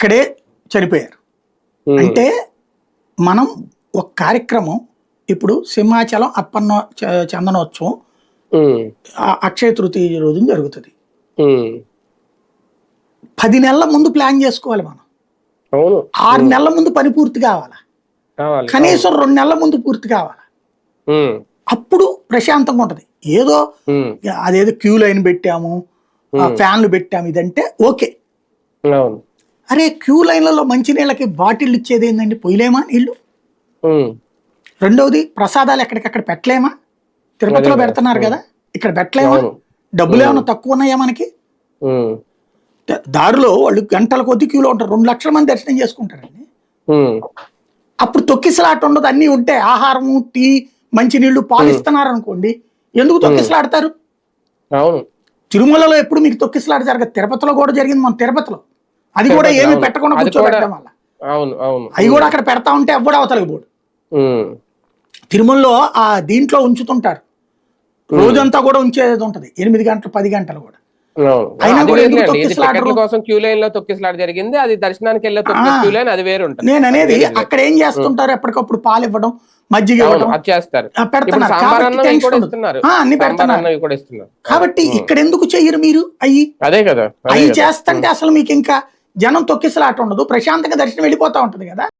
అక్కడే చనిపోయారు. అంటే మనం ఒక కార్యక్రమం ఇప్పుడు సింహాచలం అప్పన్న చందనోత్సవం అక్షయ తృతీయ రోజున జరుగుతుంది. పది నెలల ముందు ప్లాన్ చేసుకోవాలి మనం. ఆరు నెలల ముందు పని పూర్తి కావాలా? కనీసం రెండు నెలల ముందు పూర్తి కావాలా? అప్పుడు ప్రశాంతంగా ఉంటది. ఏదో అదేదో క్యూ లైన్ పెట్టాము ఆ ఫ్యాన్లు పెట్టాము ఇదంటే ఓకే. అరే క్యూ లైన్లలో మంచినీళ్ళకి బాటిల్ ఇచ్చేది ఏందండి? పొయ్యలేమా నీళ్ళు? రెండవది ప్రసాదాలు ఎక్కడికక్కడ పెట్టలేమా? తిరుపతిలో. పెడుతున్నారు కదా ఇక్కడ పెట్టలేమా. డబ్బులు ఏమైనా తక్కువ ఉన్నాయా మనకి? దారిలో వాళ్ళు గంటల కొద్ది క్యూలో ఉంటారు రెండు లక్షల మంది దర్శనం చేసుకుంటారండి. అప్పుడు తొక్కిసలాట ఉండదు అన్నీ ఉంటాయి ఆహారము టీ మంచినీళ్ళు పాలు ఇస్తున్నారు అనుకోండి ఎందుకు తొక్కిసలాడతారు తిరుమలలో ఎప్పుడు మీకు తొక్కిసలాట జరగదు తిరుపతిలో కూడా జరిగింది మన తిరుపతిలో. అది కూడా ఏమి. పెట్టకుండా కూర్చోబెట్టడం వల్ల. అవును అవును. అవి కూడా అక్కడ పెడతా ఉంటే అవ్వడు అవతలకి పోడు. తిరుమలలో ఆ దీంట్లో ఉంచుతుంటారు. రోజంతా కూడా ఉంచేది ఉంటది. ఎనిమిది గంటలు పది గంటలు కూడా. కూడా కోసం క్యూ లైన్లో తొక్కిసలాట జరిగింది అది దర్శనానికి వెళ్ళే తొక్కి ఆ. క్యూ లైన్ అది వేరు ఉంటుంది. నేను అనేది. అక్కడ ఏం చేస్తుంటారు? ఎప్పటికప్పుడు పాలు ఇవ్వడం మజ్జిగ ఇవ్వడం. చేస్తారు. పెడుతున్నారు అన్నం కూడా పెడుతున్నారు. కూడా కాబట్టి ఇక్కడ ఎందుకు చెయ్యరు మీరు అయ్యి? అదే కదా అవి చేస్తుంటే అసలు మీకు ఇంకా జనం తొక్కిసలాట ఉండదు ప్రశాంతంగా దర్శనం వెళ్ళిపోతూ ఉంటుంది కదా?